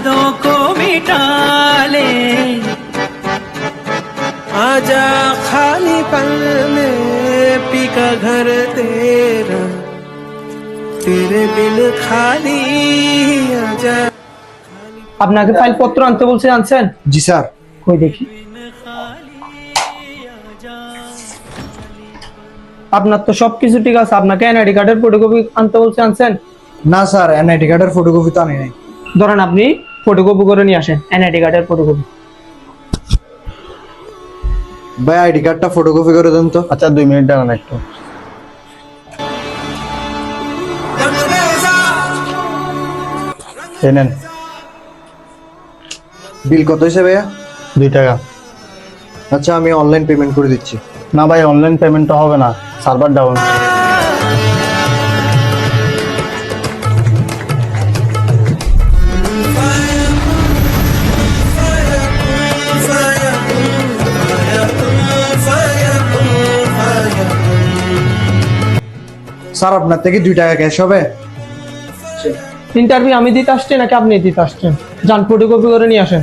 यादों को मिटा ले आजा खाली पल में पिका घर तेरा তেরে বিল খালি আপনাকে ফাইলপত্র আনতে বলছে আনছেন জি স্যার কই দেখি আপনার তো সবকিছু ঠিক আছে আপনাকে এনআইডি কার্ডের ফটোকপি আনতে বলছে আনছেন না স্যার এনআইডি কার্ডের ফটোকপি তো আনি নাই ধরেন আপনি ফটোকপি করে নিয়ে আসেন এনআইডি কার্ডের ফটোকপি। ভাই আইডি কার্ডটা ফটোকপি করে দেন তো। আচ্ছা দুই মিনিট দাঁড়ান একটু। নেন। বিল কত হয়েছে ভাইয়া? দুই টাকা। আচ্ছা আমি অনলাইন পেমেন্ট করে দিচ্ছি। না ভাই অনলাইন পেমেন্টটা হবে না। Server down. স্যার, আপনার থেকে দুই টাকা ক্যাশ হবে। ইন্টারভিউ আমি দিতে আসছি নাকি আপনি দিতে আসছেন? যান ফটোকপি করে নিয়ে আসেন।